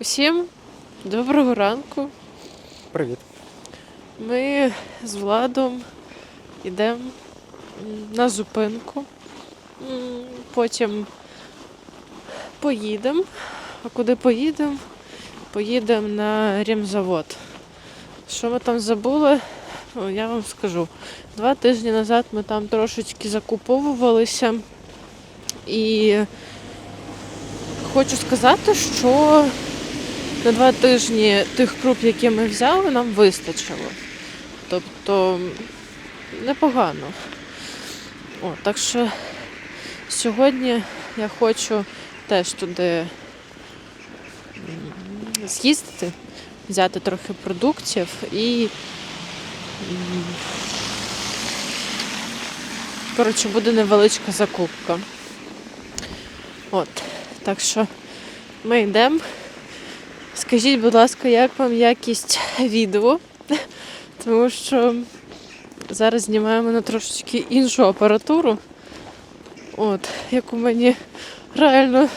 Усім доброго ранку. Привіт. Ми з Владом йдемо на зупинку. Потім поїдемо. А куди поїдемо? Поїдемо на ремзавод. Що ми там забули? Я вам скажу. Два тижні назад ми там трошечки закуповувалися. І хочу сказати, що на два тижні тих круп, які ми взяли, нам вистачило. Тобто непогано. О, так що сьогодні я хочу теж туди з'їздити, взяти трохи продуктів і. Коротше, буде невеличка закупка. От. Так що ми йдемо. Скажіть, будь ласка, як вам якість відео? Тому що зараз знімаємо на трошечки іншу апаратуру. От, яку мені реально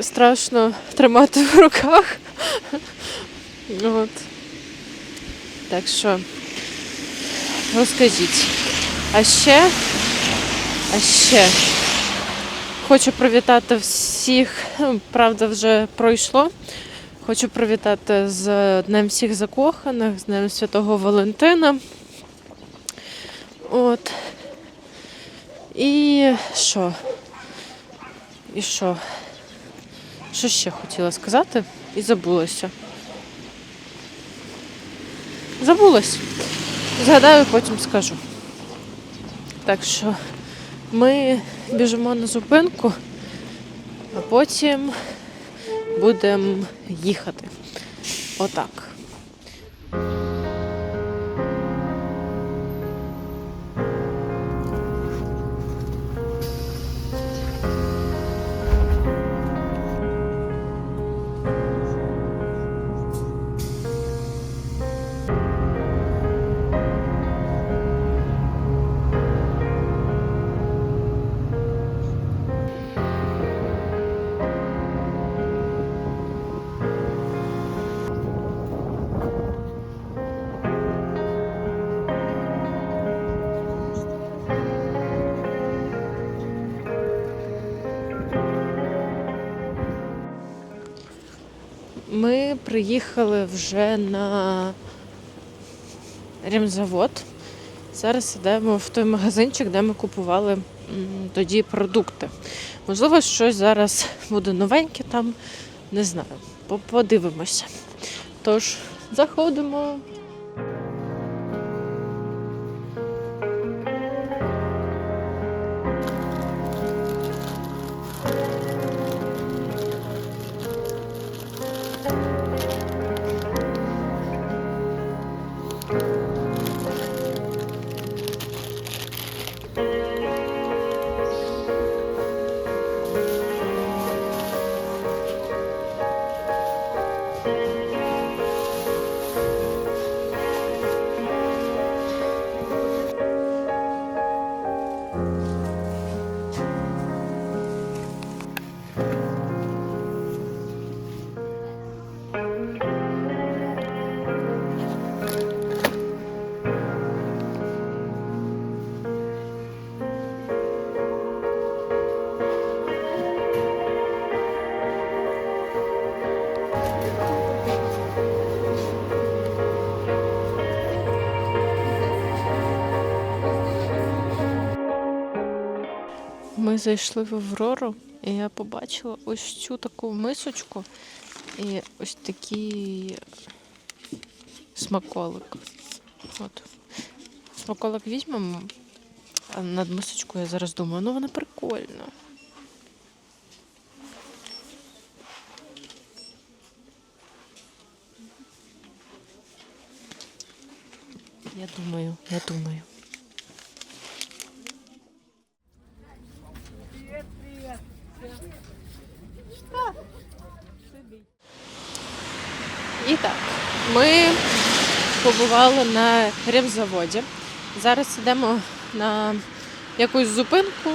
страшно тримати в руках. От. Так що розкажіть. А ще, а ще хочу привітати всіх, ну, правда, вже пройшло. Хочу привітати з Днем всіх закоханих, з Днем Святого Валентина. От. І що? І що? Що ще хотіла сказати? І забулася. Забулась. Згадаю, потім скажу. Так що ми біжимо на зупинку, а потім будемо їхати. Отак. Ми приїхали вже на ремзавод. Зараз йдемо в той магазинчик, де ми купували тоді продукти. Можливо, щось зараз буде новеньке там, не знаю. Подивимося. Тож, заходимо. Ми зайшли в Аврору, і я побачила ось цю таку мисочку і ось такий смаколик. От. Смаколик візьмемо, а над мисочкою я зараз думаю, ну вона прикольна. Я думаю, я думаю. І так, ми побували на ремзаводі. Зараз йдемо на якусь зупинку,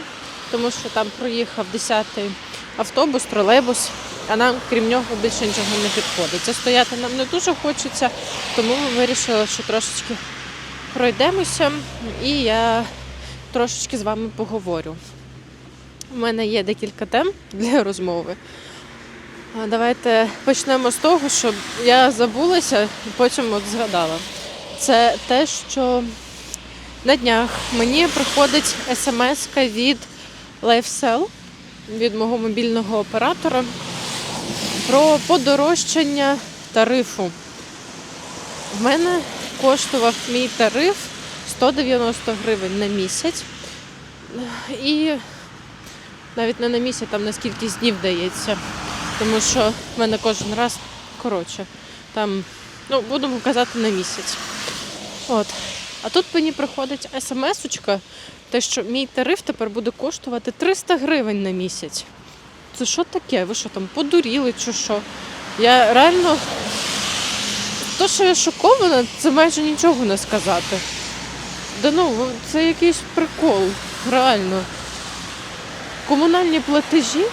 тому що там проїхав 10-й автобус, тролейбус. а нам, крім нього, більше нічого не підходить. Це стояти нам не дуже хочеться, тому ми вирішили, що трошечки пройдемося, і я трошечки з вами поговорю. У мене є декілька тем для розмови. Давайте почнемо з того, що я забулася і потім от згадала. Це те, що на днях мені приходить смс від LifeSell, від мого мобільного оператора про подорожчання тарифу. В мене коштував мій тариф 190 гривень на місяць. І навіть не на місяць, там на скільки днів дається. Тому що в мене кожен раз коротше. Там, ну, будемо казати на місяць. От. А тут мені приходить смс-очка, те, що мій тариф тепер буде коштувати 300 гривень на місяць. Це що таке? Ви що там подуріли чи що? Я реально. То, що я шокована, це майже нічого не сказати. Да ну, це якийсь прикол, реально. Комунальні платежі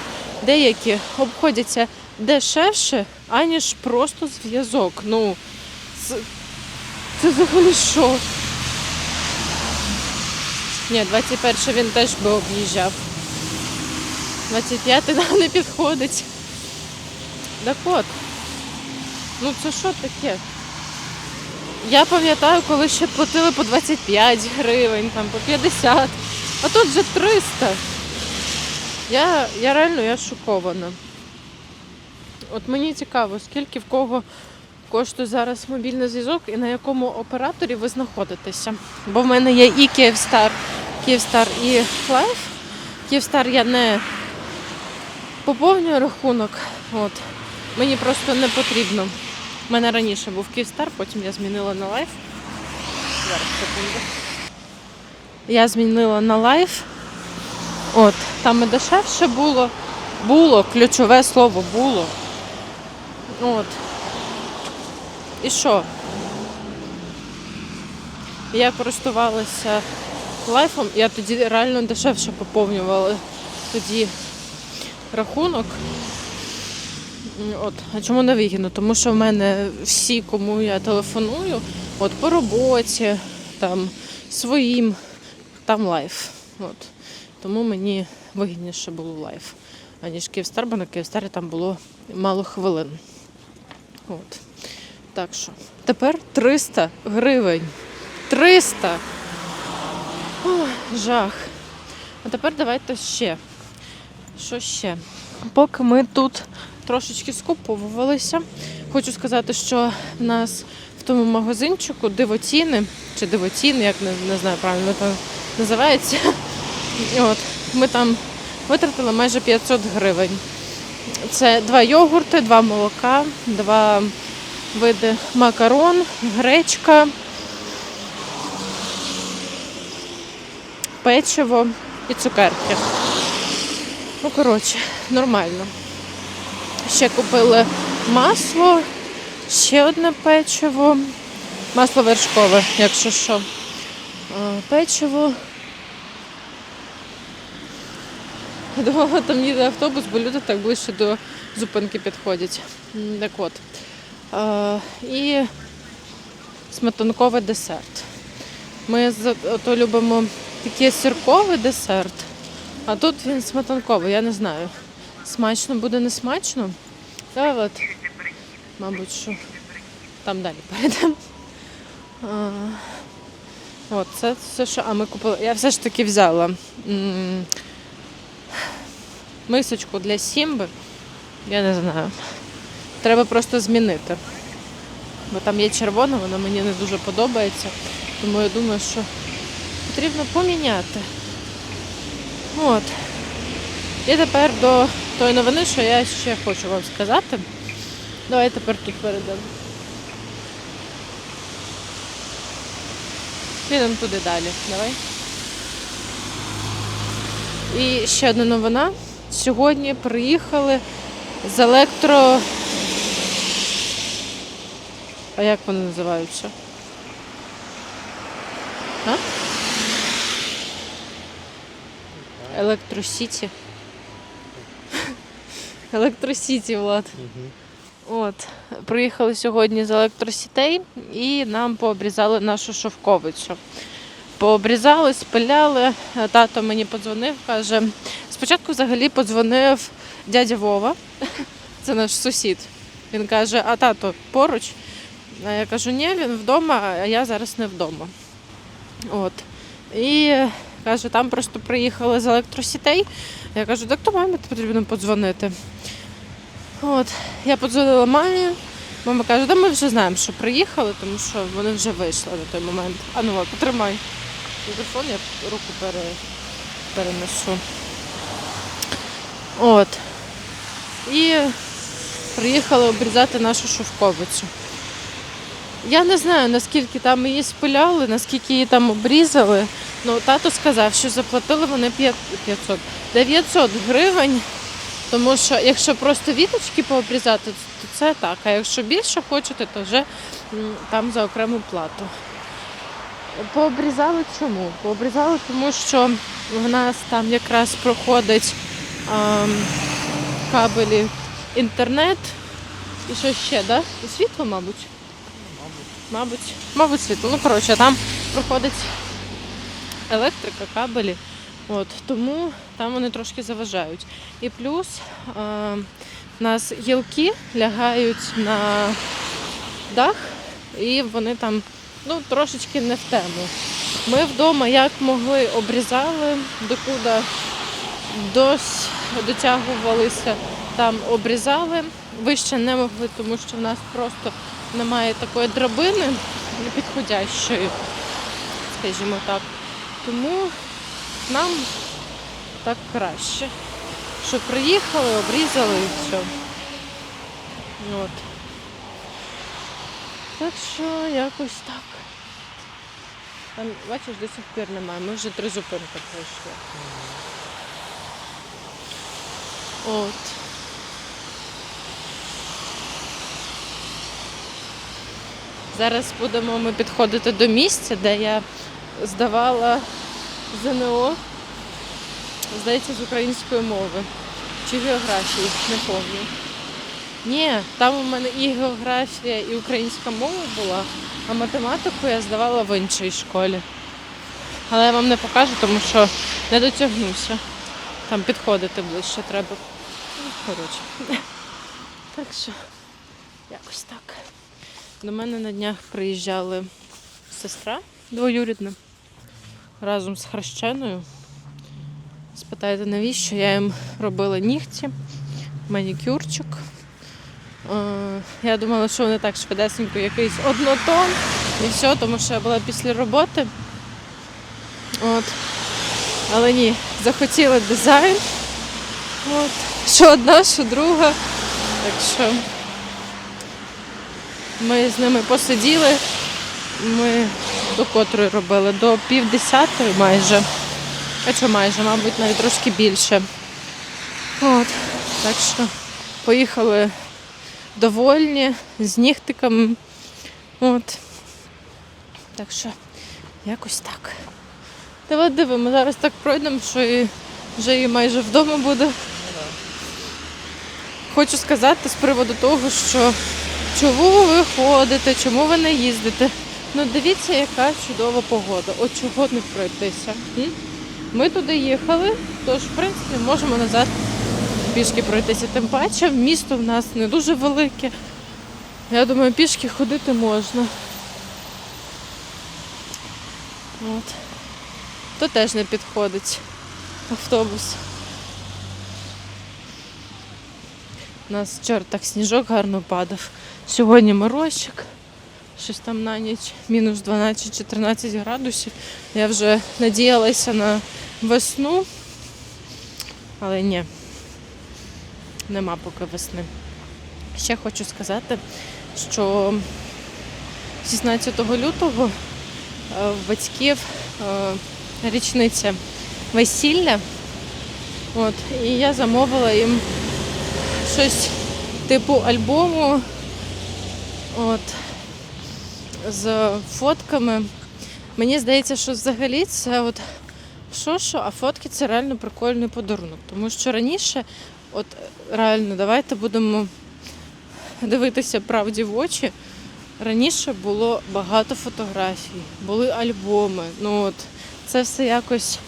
деякі обходяться дешевше, аніж просто зв'язок. Ну, це, це взагалі що? Ні, 21 він теж би об'їжджав. 25 нам не підходить. Так от. Ну це що таке? Я пам'ятаю, коли ще платили по 25 гривень, там, по 50, а тут вже 300. Я, я реально я шокована. От мені цікаво, скільки в кого коштує зараз мобільний зв'язок і на якому операторі ви знаходитеся. Бо в мене є і Київстар, Київстар і Лайф. Київстар я не поповнюю рахунок. От. Мені просто не потрібно. У мене раніше був Київстар, потім я змінила на лайф. Зараз секунду. Я змінила на лайф. От, там і дешевше було. Було, ключове слово було. От. І що? Я користувалася лайфом, я тоді реально дешевше поповнювала тоді рахунок. От, а чому не вигідно? Тому що в мене всі, кому я телефоную, от по роботі, там своїм, там лайф. От. Тому мені вигідніше було лайф, аніж Київстар, бо на Київстарі там було мало хвилин. От. Так що, тепер 300 гривень. 300! Ох, жах. А тепер давайте ще. Що ще? Поки ми тут трошечки скуповувалися, хочу сказати, що в нас в тому магазинчику дивоціни, чи дивоціни, як не, не знаю правильно це називається. От, ми там витратили майже 500 гривень. Це два йогурти, два молока, два види макарон, гречка, печиво і цукерки. Ну, коротше, нормально. Ще купили масло, ще одне печиво. Масло вершкове, якщо що. Печиво. Довго там їде автобус, бо люди так ближче до зупинки підходять. Так от. І сметанковий десерт. Ми з- любимо такий сирковий десерт, а тут він сметанковий, я не знаю. Смачно буде не смачно. Та от, мабуть, що там далі перейдемо. От, це все, що. А ми купили. Я все ж таки взяла мисочку для сімби. Я не знаю. Треба просто змінити. Бо там є червона, вона мені не дуже подобається. Тому я думаю, що потрібно поміняти. От. І тепер до тої новини, що я ще хочу вам сказати. Давай тепер тут перейдемо. Підемо туди далі. Давай. І ще одна новина. Сьогодні приїхали з електро. А як вони називаються? А? Електросіті. Електросіті, Влад. От, приїхали сьогодні з електросітей і нам пообрізали нашу шовковицю. Пообрізали, спиляли. Тато мені подзвонив, каже. Спочатку взагалі подзвонив дядя Вова, це наш сусід. Він каже: А тато поруч. А я кажу, ні, він вдома, а я зараз не вдома. От. І каже, там просто приїхали з електросітей. Я кажу, так то мамі потрібно подзвонити. От, я подзвонила мамі. Мама каже, да ми вже знаємо, що приїхали, тому що вони вже вийшли на той момент. А ну, потримай мікрофон, я руку пере, перенесу. От. І приїхали обрізати нашу шовковицю. Я не знаю, наскільки там її спиляли, наскільки її там обрізали. Ну, тато сказав, що заплатили вони 500, 900 гривень, тому що якщо просто віточки пообрізати, то це так. А якщо більше хочете, то вже там за окрему плату. Пообрізали чому? Пообрізали, тому що в нас там якраз проходить кабелі інтернет і що ще, да? І світло, мабуть. Мабуть, мабуть, світло. Ну, коротше, там проходить електрика, кабелі. От, тому там вони трошки заважають. І плюс е, в нас гілки лягають на дах, і вони там ну, трошечки не в тему. Ми вдома як могли обрізали, докуди дось дотягувалися, там обрізали. Вище не могли, тому що в нас просто немає такої драбини підходящої, скажімо так. Тому нам так краще. Що приїхали, обрізали і все. От. Так що якось так. Там, бачиш, до сих пір немає. Ми вже три зупинки пройшли. От. Зараз будемо ми підходити до місця, де я здавала ЗНО, здається, з української мови чи географії, не пам'ятаю. Ні, там у мене і географія, і українська мова була, а математику я здавала в іншій школі. Але я вам не покажу, тому що не дотягнуся. Там підходити ближче треба. Ну, коротше. Так що, якось так. До мене на днях приїжджали сестра двоюрідна разом з хрещеною. Спитаєте, навіщо? Я їм робила нігті, манікюрчик. Е, Я думала, що вони так швидесенько якийсь однотон і все, тому що я була після роботи. От. Але ні, захотіли дизайн. От. Що одна, що друга. Так що ми з ними посиділи. Ми до котрої робили? До півдесятої майже. А що майже, мабуть, навіть трошки більше. От. Так що поїхали довольні, з нігтиками. От. Так що якось так. Давай дивимо, зараз так пройдемо, що і вже і майже вдома буде. Хочу сказати з приводу того, що чому ви ходите, чому ви не їздите. Ну дивіться, яка чудова погода. От чого не пройтися. Ми туди їхали, тож, в принципі, можемо назад пішки пройтися. Тим паче, місто в нас не дуже велике. Я думаю, пішки ходити можна. От. То теж не підходить автобус. У нас вчора так сніжок гарно падав. Сьогодні морозчик. Щось там на ніч мінус 12-14 градусів. Я вже надіялася на весну, але ні, нема поки весни. Ще хочу сказати, що 16 лютого е, в батьків е, річниця весілля. От, і я замовила їм щось типу альбому. От, з фотками. Мені здається, що взагалі це от що що, а фотки це реально прикольний подарунок. Тому що раніше От реально, давайте будемо дивитися правді в очі. Раніше було багато фотографій, були альбоми. Ну от це все якось.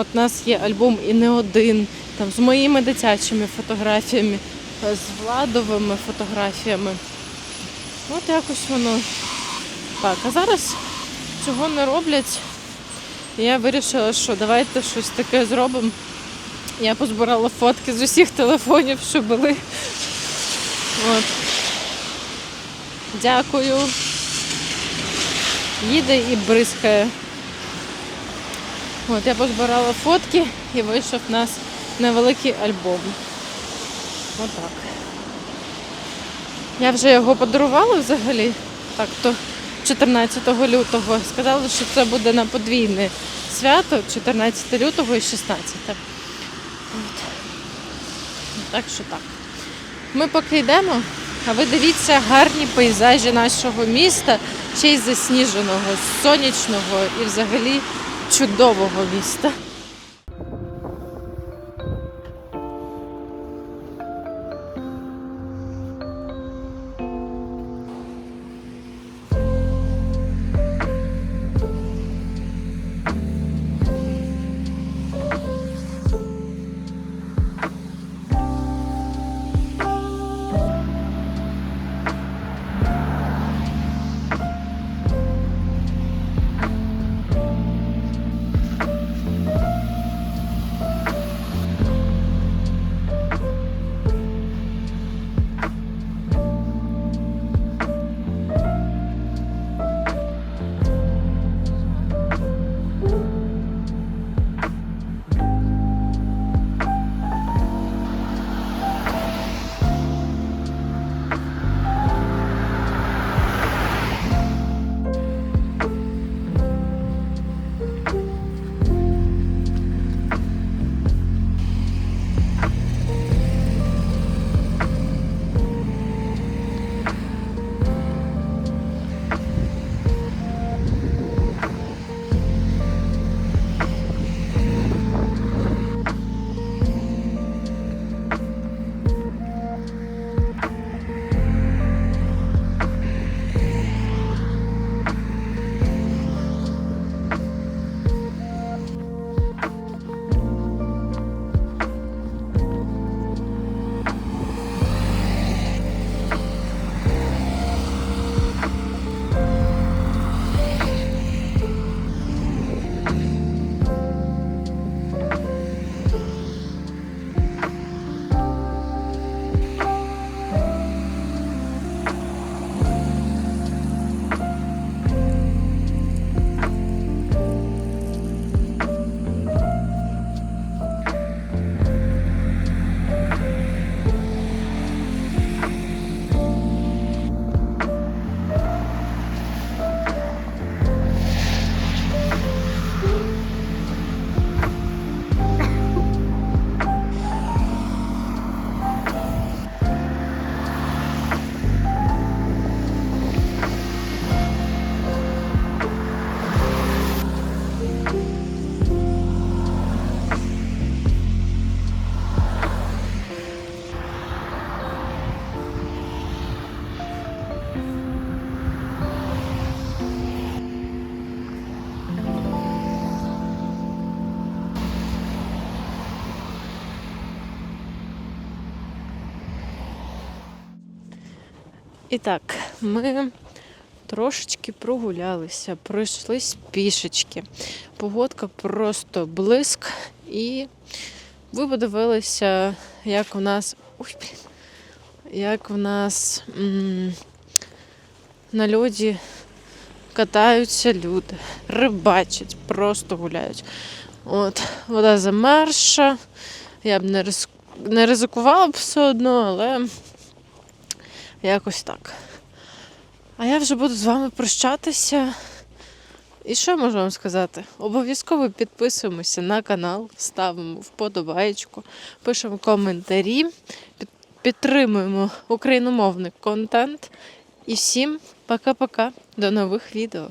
От у нас є альбом і не один, там з моїми дитячими фотографіями, з владовими фотографіями. От якось воно так. А зараз цього не роблять. Я вирішила, що давайте щось таке зробимо. Я позбирала фотки з усіх телефонів, що були. От. Дякую. Їде і бризкає. От, я позбирала фотки і вийшов у нас невеликий альбом. Отак. Я вже його подарувала взагалі. Так, то 14 лютого. Сказали, що це буде на подвійне свято 14 лютого і 16. От. Так що так. Ми поки йдемо, а ви дивіться гарні пейзажі нашого міста, ще й засніженого, сонячного і взагалі чудового міста. І так, ми трошечки прогулялися, пройшлись пішечки. Погодка просто блиск. І ви подивилися, як у нас. Ой, блін. Як в нас м- на льоді катаються люди, рибачать, просто гуляють. От, вода замерша. Я б не ризикувала б все одно, але Якось так. А я вже буду з вами прощатися. І що можу вам сказати? Обов'язково підписуємося на канал, ставимо вподобаєчку, пишемо коментарі, підтримуємо україномовний контент. І всім пока-пока. До нових відео.